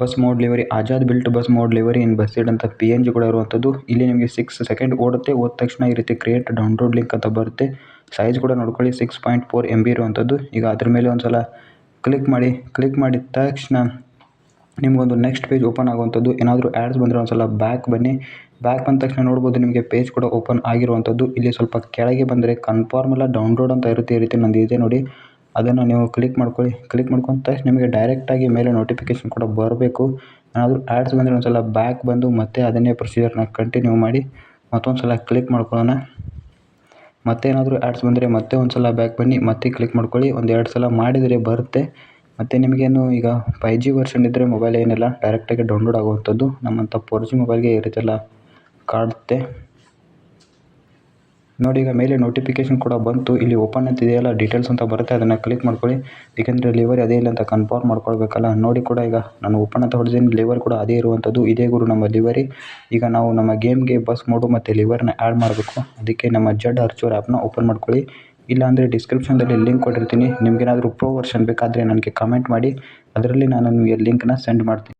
Bus mod livery Azad built bus mod livery in BUSSID ಅಂತ ಪಿ ಎನ್ ಜಿ ಕೂಡ ಇರುವಂಥದ್ದು. ಇಲ್ಲಿ ನಿಮಗೆ ಸಿಕ್ಸ್ ಸೆಕೆಂಡ್ ಓಡುತ್ತೆ ಓದ ತಕ್ಷಣ ಈ ರೀತಿ ಕ್ರಿಯೇಟ್ ಡೌನ್ಲೋಡ್ ಲಿಂಕ್ ಅಂತ ಬರುತ್ತೆ. ಸೈಜ್ ಕೂಡ ನೋಡ್ಕೊಳ್ಳಿ six point four M B ಇರುವಂಥದ್ದು. ಈಗ ಅದ್ರ ಮೇಲೆ ಒಂದು ಸಲ ಕ್ಲಿಕ್ ಮಾಡಿ ಕ್ಲಿಕ್ ಮಾಡಿದ ತಕ್ಷಣ ನಿಮಗೊಂದು ನೆಕ್ಸ್ಟ್ ಪೇಜ್ ಓಪನ್ ಆಗುವಂಥದ್ದು, ಏನಾದರೂ ಆ್ಯಡ್ಸ್ ಬಂದರೆ ಒಂದು ಸಲ ಬ್ಯಾಕ್ ಬನ್ನಿ. ಬ್ಯಾಕ್ ಬಂದ ತಕ್ಷಣ ನೋಡ್ಬೋದು ನಿಮಗೆ ಪೇಜ್ ಕೂಡ ಓಪನ್ ಆಗಿರುವಂಥದ್ದು. ಇಲ್ಲಿ ಸ್ವಲ್ಪ ಕೆಳಗೆ ಬಂದರೆ ಕನ್ಫರ್ಮ್ ಎಲ್ಲ ಡೌನ್ಲೋಡ್ ಅಂತ ಇರುತ್ತೆ ಈ ರೀತಿ ನಂದು ಇದೆ ನೋಡಿ. ಅದನ್ನು ನೀವು ಕ್ಲಿಕ್ ಮಾಡ್ಕೊಳ್ಳಿ. ಕ್ಲಿಕ್ ಮಾಡ್ಕೊಂಡ ತಕ್ಷಣ ನಿಮಗೆ ಡೈರೆಕ್ಟಾಗಿ ಮೇಲೆ ನೋಟಿಫಿಕೇಷನ್ ಕೂಡ ಬರಬೇಕು. ಏನಾದರೂ ಆ್ಯಡ್ಸ್ ಬಂದರೆ ಒಂದು ಸಲ ಬ್ಯಾಕ್ ಬಂದು ಮತ್ತೆ ಅದನ್ನೇ ಪ್ರೊಸೀಜರ್ನ ಕಂಟಿನ್ಯೂ ಮಾಡಿ ಮತ್ತೊಂದು ಸಲ ಕ್ಲಿಕ್ ಮಾಡ್ಕೊಳ್ಳೋಣ. ಮತ್ತೆ ಏನಾದರೂ ಆ್ಯಡ್ಸ್ ಬಂದರೆ ಮತ್ತೆ ಒಂದು ಸಲ ಬ್ಯಾಕ್ ಬನ್ನಿ. ಮತ್ತೆ ಕ್ಲಿಕ್ ಮಾಡ್ಕೊಳ್ಳಿ. ಒಂದು ಎರಡು ಸಲ ಮಾಡಿದರೆ ಬರುತ್ತೆ. ಮತ್ತು ನಿಮಗೇನು ಈಗ ಫೈ ಜಿ ವರ್ಷನ್ ಇದ್ದರೆ ಮೊಬೈಲ್ ಏನಿಲ್ಲ ಡೈರೆಕ್ಟಾಗಿ ಡೌನ್ಲೋಡ್ ಆಗುವಂಥದ್ದು ನಮ್ಮಂಥ ಫೋರ್ ಜಿ ಮೊಬೈಲ್ಗೆ ಈ ರೀತಿಯೆಲ್ಲ ಕಾಡುತ್ತೆ ನೋಡಿ, ಈಗ ಮೇಲೆ ನೋಟಿಫಿಕೇಷನ್ ಕೂಡ ಬಂತು. ಇಲ್ಲಿ ಓಪನ್ ಅಂತ ಇದೆಯಲ್ಲ ಡೀಟೇಲ್ಸ್ ಅಂತ ಬರುತ್ತೆ. ಅದನ್ನು ಕ್ಲಿಕ್ ಮಾಡ್ಕೊಳ್ಳಿ. ಏಕೆಂದರೆ ಲಿವರ್ ಅದೇ ಇಲ್ಲ ಅಂತ ಕನ್ಫರ್ಮ್ ಮಾಡ್ಕೊಳ್ಬೇಕಲ್ಲ. ನೋಡಿ ಕೂಡ ಈಗ ನಾನು ಓಪನ್ ಅಂತ ಹೊಡೆದಿದ್ದೀನಿ. ಲಿವರ್ ಕೂಡ ಅದೇ ಇರುವಂಥದ್ದು. ಇದೇ ಗುರು ನಮ್ಮ ಲಿವರಿ ಈಗ ನಾವು ನಮ್ಮ ಗೇಮ್ಗೆ ಬಸ್ ಮೋಡು ಮತ್ತು ಲಿವರ್ನ ಆ್ಯಡ್ ಮಾಡಬೇಕು. ಅದಕ್ಕೆ ನಮ್ಮ ಜಡ್ ಅರ್ಚೂರ್ ಆ್ಯಪ್ನ ಓಪನ್ ಮಾಡ್ಕೊಳ್ಳಿ. ಇಲ್ಲಾಂದರೆ ಡಿಸ್ಕ್ರಿಪ್ಷನ್ದಲ್ಲಿ ಲಿಂಕ್ ಕೊಟ್ಟಿರ್ತೀನಿ. ನಿಮಗೇನಾದರೂ ಪ್ರೋ ವರ್ಷನ್ ಬೇಕಾದರೆ ನನಗೆ ಕಮೆಂಟ್ ಮಾಡಿ. ಅದರಲ್ಲಿ ನಾನು ನಿಮಗೆ ಲಿಂಕ್ನ ಸೆಂಡ್ ಮಾಡ್ತೀನಿ.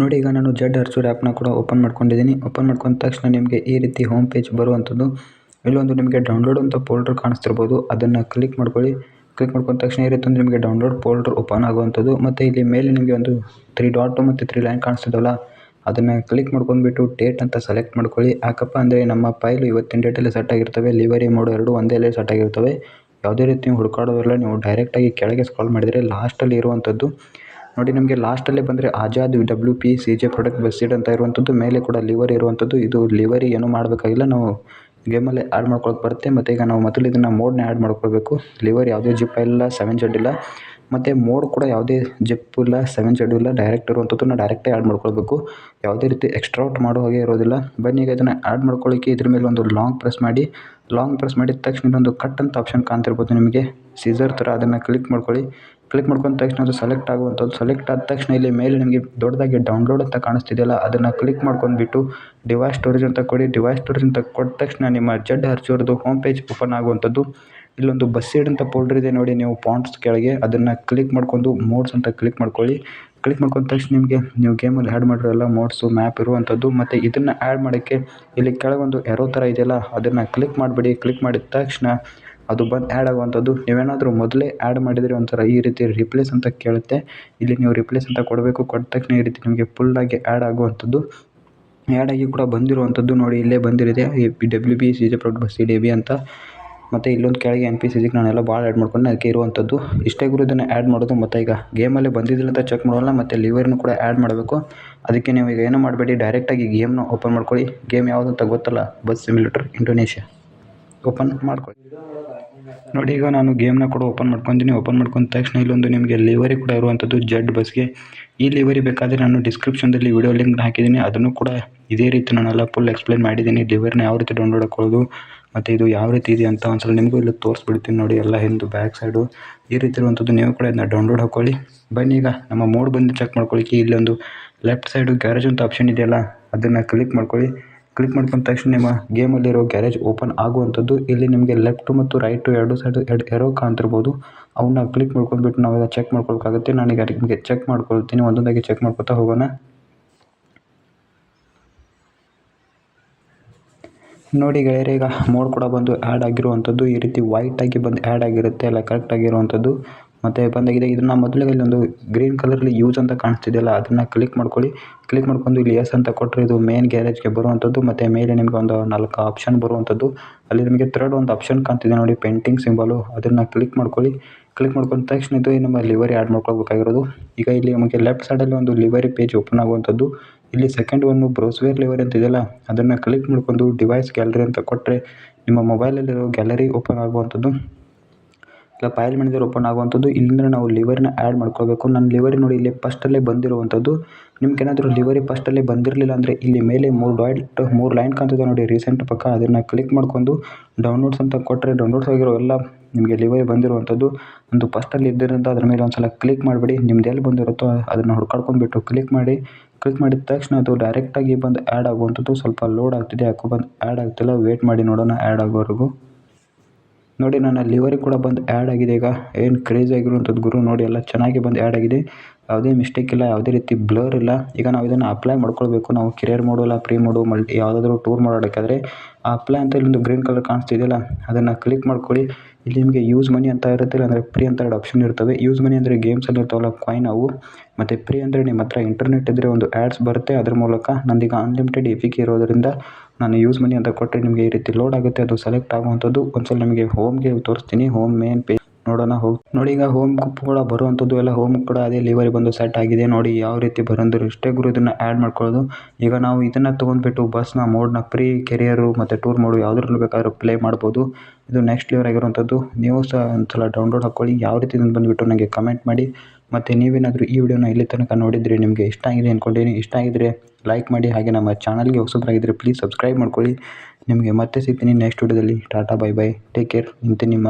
ನೋಡಿ, ಈಗ ನಾನು ಜಡ್ ಅರ್ಚೂರ್ ಆ್ಯಪ್ನ ಕೂಡ ಓಪನ್ ಮಾಡ್ಕೊಂಡಿದ್ದೀನಿ. ಓಪನ್ ಮಾಡ್ಕೊಂಡ ತಕ್ಷಣ ನಿಮಗೆ ಈ ರೀತಿ ಹೋಮ್ ಪೇಜ್ ಬರುವಂಥದ್ದು. ಇಲ್ಲೊಂದು ನಿಮಗೆ ಡೌನ್ಲೋಡ್ ಅಂತ ಫೋಲ್ಡರ್ ಕಾಣಿಸ್ತಿರ್ಬೋದು. ಅದನ್ನು ಕ್ಲಿಕ್ ಮಾಡ್ಕೊಳ್ಳಿ. ಕ್ಲಿಕ್ ಮಾಡ್ಕೊಂಡ ತಕ್ಷಣ ಈ ರೀತಿ ಒಂದು ನಿಮಗೆ ಡೌನ್ಲೋಡ್ ಫೋಲ್ಡರ್ ಓಪನ್ ಆಗುವಂಥದ್ದು. ಮತ್ತು ಇಲ್ಲಿ ಮೇಲೆ ನಿಮಗೆ ಒಂದು ತ್ರೀ ಡಾಟು ಮತ್ತು ತ್ರೀ ಲೈನ್ ಕಾಣಿಸ್ತಿದ್ದಾವಲ್ಲ ಅದನ್ನು ಕ್ಲಿಕ್ ಮಾಡ್ಕೊಂಡ್ಬಿಟ್ಟು ಡೇಟ್ ಅಂತ ಸೆಲೆಕ್ಟ್ ಮಾಡ್ಕೊಳ್ಳಿ. ಯಾಕಪ್ಪ ಅಂದರೆ ನಮ್ಮ ಫೈಲು ಇವತ್ತಿನ ಡೇಟಲ್ಲಿ ಸೆಟ್ ಆಗಿರ್ತವೆ ಲಿವರಿ ಮೋಡ್ ಎರಡು ಒಂದೇ ಸೆಟ್ ಆಗಿರ್ತವೆ. ಯಾವುದೇ ರೀತಿ ನೀವು ಹುಡುಕಾಡೋದಿಲ್ಲ ನೀವು ಡೈರೆಕ್ಟಾಗಿ ಕೆಳಗೆ ಸ್ಕ್ರಾಲ್ ಮಾಡಿದರೆ ಲಾಸ್ಟಲ್ಲಿ ಇರುವಂಥದ್ದು ನೋಡಿ ನಿಮಗೆ ಲಾಸ್ಟಲ್ಲಿ ಬಂದರೆ Azad W P C J product BUSSID ಅಂತ ಇರುವಂಥದ್ದು ಮೇಲೆ ಕೂಡ ಲಿವರ್ ಇರುವಂಥದ್ದು ಇದು ಲಿವರಿ ಏನೂ ಮಾಡಬೇಕಾಗಿಲ್ಲ. ನಾವು ಗೇಮಲ್ಲೇ ಆ್ಯಡ್ ಮಾಡ್ಕೊಳಕ್ಕೆ ಬರುತ್ತೆ. ಮತ್ತು ಈಗ ನಾವು ಮೊದಲು ಇದನ್ನು ಮೋಡ್ನೇ ಆ್ಯಡ್ ಮಾಡ್ಕೊಳ್ಬೇಕು. ಲಿವರ್ ಯಾವುದೇ ಜಿಪ್ ಇಲ್ಲ ಸೆವೆನ್ ಜೆಡ್ ಇಲ್ಲ. ಮತ್ತು ಮೋಡ್ ಕೂಡ ಯಾವುದೇ ಜಿಪ್ ಇಲ್ಲ ಸೆವೆನ್ ಜೆಡ್ ಇಲ್ಲ ಡೈರೆಕ್ಟ್ ಇರುವಂಥದ್ದನ್ನ ಡೈರೆಕ್ಟೇ ಆ್ಯಡ್ ಮಾಡ್ಕೊಳ್ಬೇಕು. ಯಾವುದೇ ರೀತಿ ಎಕ್ಸ್ಟ್ರಾ ಔಟ್ ಮಾಡೋ ಹಾಗೆ ಇರೋದಿಲ್ಲ. ಬನ್ನಿ ಈಗ ಇದನ್ನು ಆ್ಯಡ್ ಮಾಡ್ಕೊಳ್ಳಿಕ್ಕೆ ಇದ್ರ ಮೇಲೆ ಒಂದು ಲಾಂಗ್ ಪ್ರೆಸ್ ಮಾಡಿ. ಲಾಂಗ್ ಪ್ರೆಸ್ ಮಾಡಿದ ತಕ್ಷಣ ಇದೊಂದು ಕಟ್ ಅಂತ ಆಪ್ಷನ್ ಕಾಣ್ತಿರ್ಬೋದು ನಿಮಗೆ. ಸೀಸರ್ ಥರ ಅದನ್ನು ಕ್ಲಿಕ್ ಮಾಡ್ಕೊಳ್ಳಿ. ಕ್ಲಿಕ್ ಮಾಡ್ಕೊಂಡ ತಕ್ಷಣ ಅದು ಸೆಲೆಕ್ಟ್ ಆಗುವಂಥದ್ದು. ಸೆಲೆಕ್ಟ್ ಆದ ತಕ್ಷಣ ಇಲ್ಲಿ ಮೇಲೆ ನಿಮಗೆ ದೊಡ್ಡದಾಗಿ ಡೌನ್ಲೋಡ್ ಅಂತ ಕಾಣಿಸ್ತಿದೆಯಲ್ಲ, ಅದನ್ನು ಕ್ಲಿಕ್ ಮಾಡ್ಕೊಂಡ್ಬಿಟ್ಟು ಡಿವೈಸ್ ಸ್ಟೋರೇಜ್ ಅಂತ ಕೊಡಿ. ಡಿವೈಸ್ ಸ್ಟೋರೇಜ್ ಅಂತ ಕೊಟ್ಟ ತಕ್ಷಣ ನಿಮ್ಮ ಜಡ್ ಹರ್ಚೋರ್ದು ಹೋಮ್ ಪೇಜ್ ಓಪನ್ ಆಗುವಂಥದ್ದು. ಇಲ್ಲೊಂದು ಬಸ್ಸೀಡ್ ಅಂತ ಫೋಲ್ಡರ್ ಇದೆ ನೋಡಿ, ನೀವು ಪಾಂಡ್ಸ್ ಕೆಳಗೆ ಅದನ್ನು ಕ್ಲಿಕ್ ಮಾಡ್ಕೊಂಡು ಮೋಡ್ಸ್ ಅಂತ ಕ್ಲಿಕ್ ಮಾಡ್ಕೊಳ್ಳಿ. ಕ್ಲಿಕ್ ಮಾಡ್ಕೊಂಡ ತಕ್ಷಣ ನಿಮಗೆ ನೀವು ಗೇಮಲ್ಲಿ ಆ್ಯಡ್ ಮಾಡಿರೋ ಎಲ್ಲ ಮೋಡ್ಸು ಮ್ಯಾಪ್ ಇರುವಂಥದ್ದು ಮತ್ತು ಇದನ್ನು ಆ್ಯಡ್ ಮಾಡೋಕ್ಕೆ ಇಲ್ಲಿ ಕೆಳಗೊಂದು ಎರೋ ಥರ ಇದೆಯಲ್ಲ, ಅದನ್ನು ಕ್ಲಿಕ್ ಮಾಡಿಬಿಡಿ. ಕ್ಲಿಕ್ ಮಾಡಿದ ತಕ್ಷಣ ಅದು ಬಂದು ಆ್ಯಡ್ ಆಗುವಂಥದ್ದು ನೀವೇನಾದರೂ ಮೊದಲೇ ಆ್ಯಡ್ ಮಾಡಿದರೆ ಒಂಥರ ಈ ರೀತಿ ರಿಪ್ಲೇಸ್ ಅಂತ ಕೇಳುತ್ತೆ. ಇಲ್ಲಿ ನೀವು ರಿಪ್ಲೇಸ್ ಅಂತ ಕೊಡಬೇಕು. ಕೊಟ್ಟ ತಕ್ಷಣ ಈ ರೀತಿ ನಿಮಗೆ ಫುಲ್ಲಾಗಿ ಆ್ಯಡ್ ಆಗುವಂಥದ್ದು ಆ್ಯಡ್ ಆಗಿ ಕೂಡ ಬಂದಿರುವಂಥದ್ದು ನೋಡಿ, ಇಲ್ಲೇ ಬಂದಿರಿದೆ ಈ W B C J proud bus C D B ಅಂತ. ಮತ್ತು ಇಲ್ಲೊಂದು ಕೆಳಗೆ ಎನ್ ಪಿ ಸಿ ಸಿಗೆ ನಾನೆಲ್ಲ ಭಾಳ ಆ್ಯಡ್ ಮಾಡ್ಕೊಂಡು, ಅದಕ್ಕೆ ಇರುವಂಥದ್ದು. ಇಷ್ಟೇ ಗುರು ಇದನ್ನು ಆ್ಯಡ್ ಮಾಡೋದು, ಮತ್ತು ಈಗ ಗೇಮಲ್ಲಿ ಬಂದಿದ್ದಿಲ್ಲ ಅಂತ ಚೆಕ್ ಮಾಡೋಲ್ಲ, ಮತ್ತು ಲಿವರ್ನು ಕೂಡ ಆ್ಯಡ್ ಮಾಡಬೇಕು. ಅದಕ್ಕೆ ನೀವು ಈಗ ಏನೂ ಮಾಡಬೇಡಿ ಡೈರೆಕ್ಟಾಗಿ ಗೇಮ್ನ ಓಪನ್ ಮಾಡ್ಕೊಳ್ಳಿ. ಗೇಮ್ ಯಾವುದು ಅಂತ ಗೊತ್ತಲ್ಲ? ಬಸ್ ಸಿಮ್ಯುಲೇಟರ್ ಇಂಡೋನೇಷ್ಯಾ ಓಪನ್ ಮಾಡ್ಕೊಳ್ಳಿ. ನೋಡಿ, ಈಗ ನಾನು ಗೇಮ್ನ ಕೂಡ ಓಪನ್ ಮಾಡ್ಕೊತೀನಿ. ಓಪನ್ ಮಾಡ್ಕೊಂಡ ತಕ್ಷಣ ಇಲ್ಲೊಂದು ನಿಮಗೆ ಲಿವರಿ ಕೂಡ ಇರುವಂಥದ್ದು ಜಡ್ ಬಸ್ಗೆ ಈ ಲಿವರಿ ಬೇಕಾದರೆ ನಾನು ಡಿಸ್ಕ್ರಿಪ್ಷನ್ದಲ್ಲಿ ವಿಡಿಯೋ ಲಿಂಕ್ ಹಾಕಿದ್ದೀನಿ. ಅದನ್ನು ಕೂಡ ಇದೇ ರೀತಿ ನಾನೆಲ್ಲ ಫುಲ್ ಎಕ್ಸ್ಪ್ಲೈನ್ ಮಾಡಿದ್ದೀನಿ. ಲಿವರ್ನ ಯಾವ ರೀತಿ ಡೌನ್ಲೋಡ್ ಹಾಕೊಳ್ಳೋದು ಮತ್ತು ಇದು ಯಾವ ರೀತಿ ಇದೆ ಅಂತ ಒಂದ್ಸಲ ನಿಮಗೂ ಇಲ್ಲಿ ತೋರಿಸ್ಬಿಡ್ತೀನಿ ನೋಡಿ, ಎಲ್ಲ ಹಿಂದೆ ಬ್ಯಾಕ್ ಸೈಡು ಈ ರೀತಿ ಇರುವಂಥದ್ದು ನೀವು ಕೂಡ ಇದನ್ನ ಡೌನ್ಲೋಡ್ ಹಾಕೊಳ್ಳಿ. ಬನ್ನಿ ಈಗ ನಮ್ಮ ಮೋಡ್ ಬಂದು ಚೆಕ್ ಮಾಡ್ಕೊಳ್ಳಿಕ್ಕೆ ಇಲ್ಲೊಂದು ಲೆಫ್ಟ್ ಸೈಡು ಗ್ಯಾರೇಜ್ ಅಂತ ಆಪ್ಷನ್ ಇದೆಯಲ್ಲ, ಅದನ್ನು ಕ್ಲಿಕ್ ಮಾಡ್ಕೊಳ್ಳಿ. ಕ್ಲಿಕ್ ಮಾಡ್ಕೊಂಡ ತಕ್ಷಣ ನಿಮ್ಮ ಗೇಮಲ್ಲಿರೋ ಗ್ಯಾರೇಜ್ ಓಪನ್ ಆಗುವಂಥದ್ದು ಇಲ್ಲಿ ನಿಮಗೆ ಲೆಫ್ಟು ಮತ್ತು ರೈಟು ಎರಡು ಸೈಡು ಎರಡು ಎರೋ ಕಾಣ್ತಿರ್ಬೋದು. ಅವನ್ನ ಕ್ಲಿಕ್ ಮಾಡ್ಕೊಂಡ್ಬಿಟ್ಟು ನಾವೆಲ್ಲ ಚೆಕ್ ಮಾಡ್ಕೊಳ್ಬೇಕಾಗುತ್ತೆ. ನಾನೀಗ ನಿಮಗೆ ಚೆಕ್ ಮಾಡ್ಕೊಳ್ತೀನಿ, ಒಂದೊಂದಾಗಿ ಚೆಕ್ ಮಾಡ್ಕೊತಾ ಹೋಗೋಣ. ನೋಡಿ ಗೆಳೆಯರೆ, ಈಗ ಮೋಡ್ ಕೂಡ ಬಂದು ಆ್ಯಡ್ ಆಗಿರುವಂಥದ್ದು, ಈ ರೀತಿ ವೈಟ್ ಆಗಿ ಬಂದು ಆ್ಯಡ್ ಆಗಿರುತ್ತೆ ಎಲ್ಲ ಕರೆಕ್ಟ್ ಆಗಿರುವಂಥದ್ದು. ಮತ್ತು ಬಂದಾಗಿದೆ, ಇದನ್ನ ಮೊದಲಿಗೆ ಒಂದು ಗ್ರೀನ್ ಕಲರಲ್ಲಿ ಯೂಸ್ ಅಂತ ಕಾಣಿಸ್ತಿದೆಯಲ್ಲ, ಅದನ್ನು ಕ್ಲಿಕ್ ಮಾಡ್ಕೊಳ್ಳಿ. ಕ್ಲಿಕ್ ಮಾಡ್ಕೊಂಡು ಇಲ್ಲಿ ಎಸ್ ಅಂತ ಕೊಟ್ಟರೆ ಇದು ಮೇನ್ ಗ್ಯಾರೇಜ್ಗೆ ಬರುವಂಥದ್ದು, ಮತ್ತು ಮೇಲೆ ನಿಮಗೆ ಒಂದು ನಾಲ್ಕು ಆಪ್ಷನ್ ಬರುವಂಥದ್ದು. ಅಲ್ಲಿ ನಿಮಗೆ ಥರ್ಡ್ ಒಂದು ಆಪ್ಷನ್ ಕಾಣ್ತಿದೆ ನೋಡಿ ಪೇಂಟಿಂಗ್ ಸಿಂಬಲು ಅದನ್ನು ಕ್ಲಿಕ್ ಮಾಡ್ಕೊಳ್ಳಿ. ಕ್ಲಿಕ್ ಮಾಡ್ಕೊಂಡ ತಕ್ಷಣ ಇದು ನಮ್ಮ ಲಿವರಿ ಆ್ಯಡ್ ಮಾಡ್ಕೊಳ್ಬೇಕಾಗಿರೋದು. ಈಗ ಇಲ್ಲಿ ನಮಗೆ ಲೆಫ್ಟ್ ಸೈಡಲ್ಲಿ ಒಂದು ಲಿವರಿ ಪೇಜ್ ಓಪನ್ ಆಗುವಂಥದ್ದು. ಇಲ್ಲಿ ಸೆಕೆಂಡ್ ಒನ್ ಬ್ರೌಸ್ವೇರ್ ಲಿವರಿ ಅಂತ ಇದೆಯಲ್ಲ, ಅದನ್ನು ಕ್ಲಿಕ್ ಮಾಡ್ಕೊಂಡು ಡಿವೈಸ್ ಗ್ಯಾಲರಿ ಅಂತ ಕೊಟ್ಟರೆ ನಿಮ್ಮ ಮೊಬೈಲಲ್ಲಿರೋ ಗ್ಯಾಲರಿ ಓಪನ್ ಆಗುವಂಥದ್ದು. ಇಲ್ಲ ಫೈಲ್ ಮ್ಯಾನೇಜರ್ ಓಪನ್ ಆಗುವಂಥದ್ದು. ಇಲ್ಲಿಂದ ನಾವು ಲಿವರ್ನ ಆ್ಯಡ್ ಮಾಡ್ಕೋಬೇಕು ನನ್ನ ಲಿವರಿ ನೋಡಿ ಇಲ್ಲಿ ಫಸ್ಟಲ್ಲೇ ಬಂದಿರುವಂಥದ್ದು. ನಿಮ್ಗೆ ಏನಾದರೂ ಲಿವರಿ ಫಸ್ಟಲ್ಲೇ ಬಂದಿರಲಿಲ್ಲ ಅಂದರೆ ಇಲ್ಲಿ ಮೇಲೆ ಮೂರು ಡಾಯ್ಟ್ ಮೂರು ಲೈನ್ ಕಾಣ್ತದೆ ನೋಡಿ ರೀಸೆಂಟ್ ಪಕ್ಕ. ಅದನ್ನು ಕ್ಲಿಕ್ ಮಾಡ್ಕೊಂಡು ಡೌನ್ಲೋಡ್ಸ್ ಅಂತ ಕೊಟ್ಟರೆ ಡೌನ್ಲೋಡ್ಸ್ ಆಗಿರೋ ಎಲ್ಲ ನಿಮಗೆ ಲಿವರಿ ಬಂದಿರುವಂಥದ್ದು. ಒಂದು ಫಸ್ಟಲ್ಲಿ ಇದ್ದಿರೋದ್ರಿಂದ ಅದ್ರ ಮೇಲೆ ಒಂದು ಸಲ ಕ್ಲಿಕ್ ಮಾಡಿಬಿಡಿ. ನಿಮ್ದು ಎಲ್ಲಿ ಬಂದಿರುತ್ತೋ ಅದನ್ನು ಹುಡ್ಕಾಡ್ಕೊಂಡ್ಬಿಟ್ಟು ಕ್ಲಿಕ್ ಮಾಡಿ. ಕ್ಲಿಕ್ ಮಾಡಿದ ತಕ್ಷಣ ಅದು ಡೈರೆಕ್ಟಾಗಿ ಬಂದು ಆ್ಯಡ್ ಆಗುವಂಥದ್ದು ಸ್ವಲ್ಪ ಲೋಡ್ ಆಗ್ತಿದೆ. ಯಾಕೋ ಬಂದು ಆ್ಯಡ್ ಆಗ್ತಿಲ್ಲ. ವೇಟ್ ಮಾಡಿ ನೋಡೋಣ ಆ್ಯಡ್ ಆಗೋವರೆಗೂ. ನೋಡಿ, ನನ್ನ ಲಿವರಿ ಕೂಡ ಬಂದು ಆ್ಯಡ್ ಆಗಿದೆ. ಈಗ ಏನು ಕ್ರೇಜ್ ಆಗಿರುವಂಥದ್ದು ಗುರು? ನೋಡಿ, ಎಲ್ಲ ಚೆನ್ನಾಗಿ ಬಂದು ಆ್ಯಡ್ ಆಗಿದೆ. ಯಾವುದೇ ಮಿಸ್ಟೇಕ್ ಇಲ್ಲ, ಯಾವುದೇ ರೀತಿ ಬ್ಲರ್ ಇಲ್ಲ, ಈಗ ನಾವು ಇದನ್ನು ಅಪ್ಲೈ ಮಾಡ್ಕೊಳ್ಬೇಕು. ನಾವು ಕೆರಿಯರ್ ಮೋಡು ಇಲ್ಲ ಪ್ರೀ ಮೋಡು ಮಲ್ಟಿ ಯಾವುದಾದ್ರೂ ಟೂರ್ ಮಾಡೋದಕ್ಕಾದ್ರೆ ಆ ಅಪ್ಲೈ ಅಂತ ಇಲ್ಲೊಂದು ಗ್ರೀನ್ ಕಲರ್ ಕಾಣಿಸ್ತಿದೆಯಲ್ಲ, ಅದನ್ನು ಕ್ಲಿಕ್ ಮಾಡ್ಕೊಳ್ಳಿ. ಇಲ್ಲಿ ನಿಮಗೆ ಯೂಸ್ ಮನಿ ಅಂತ ಇರುತ್ತೆ ಅಂದರೆ ಫ್ರೀ ಅಂತ ಎರಡು ಆಪ್ಷನ್ ಇರ್ತವೆ. ಯೂಸ್ ಮನಿ ಅಂದರೆ ಗೇಮ್ಸಲ್ಲಿ ಇರ್ತಾವಲ್ಲ ಕಾಯಿನ್ ಅವು. ಮತ್ತು ಫ್ರೀ ಅಂದರೆ ನಿಮ್ಮ ಹತ್ರ ಇಂಟರ್ನೆಟ್ ಇದ್ದರೆ ಒಂದು ಆ್ಯಡ್ಸ್ ಬರುತ್ತೆ. ಅದ್ರ ಮೂಲಕ ನಂದೀಗ ಅನ್ಲಿಮಿಟೆಡ್ ಎ ಪಿ ಕೆ ಇರೋದರಿಂದ ನಾನು ಯೂಸ್ ಮನಿ ಅಂತ ಕೊಟ್ಟರೆ ನಿಮಗೆ ಈ ರೀತಿ ಲೋಡ್ ಆಗುತ್ತೆ. ಅದು ಸೆಲೆಕ್ಟ್ ಆಗುವಂಥದ್ದು. ಒಂದ್ಸಲ ನಿಮಗೆ ಹೋಮ್ಗೆ ತೋರಿಸ್ತೀನಿ. ಹೋಮ್ ಮೇನ್ ಪೇ ನೋಡೋಣ, ಹೋಗಿ, ನೋಡಿ, ಈಗ ಹೋಮ್ ಕೂಡ ಬರುವಂಥದ್ದು ಎಲ್ಲ ಹೋಮ್ ಕೂಡ ಅದೇ ಲಿವರಿ ಬಂದು ಸೆಟ್ ಆಗಿದೆ. ನೋಡಿ, ಯಾವ ರೀತಿ ಬರೋಂದ್ರೆ ಇಷ್ಟೇ ಗುರು ಇದನ್ನು ಆ್ಯಡ್ ಮಾಡ್ಕೊಳ್ಳೋದು. ಈಗ ನಾವು ಇದನ್ನು ತೊಗೊಂಡ್ಬಿಟ್ಟು ಬಸ್ನ ಮೋಡ್ನ ಪ್ರೀ ಕೆರಿಯರು ಮತ್ತು ಟೂರ್ ಮೋಡು ಯಾವುದ್ರಲ್ಲೂ ಬೇಕಾದ್ರೂ ಪ್ಲೇ ಮಾಡ್ಬೋದು. ಇದು ನೆಕ್ಸ್ಟ್ ಲಿವರ್ ಆಗಿರುವಂಥದ್ದು. ನೀವು ಸಹ ಒಂದ್ಸಲ ಡೌನ್ಲೋಡ್ ಹಾಕ್ಕೊಳ್ಳಿ ಯಾವ ರೀತಿ ಇದನ್ನು ಬಂದುಬಿಟ್ಟು ನನಗೆ ಕಮೆಂಟ್ ಮಾಡಿ. ಮತ್ತು ನೀವೇನಾದರೂ ಈ ವಿಡಿಯೋನ ಇಲ್ಲಿ ತನಕ ನೋಡಿದರೆ ನಿಮಗೆ ಇಷ್ಟ ಆಗಿದೆ ಅಂದ್ಕೊಂಡೇನಿ ಇಷ್ಟ ಆಗಿದ್ರೆ ಲೈಕ್ ಮಾಡಿ. ಹಾಗೆ ನಮ್ಮ ಚಾನಲ್ಗೆ ಹೊಸಬರಾಗಿದ್ದರೆ ಪ್ಲೀಸ್ ಸಬ್ಸ್ಕ್ರೈಬ್ ಮಾಡ್ಕೊಳ್ಳಿ. ನಿಮಗೆ ಮತ್ತೆ ಸಿಗ್ತೀನಿ ನೆಕ್ಸ್ಟ್ ವಿಡಿಯೋದಲ್ಲಿ tata bye bye take care ಇಂತೆ ನಿಮ್ಮ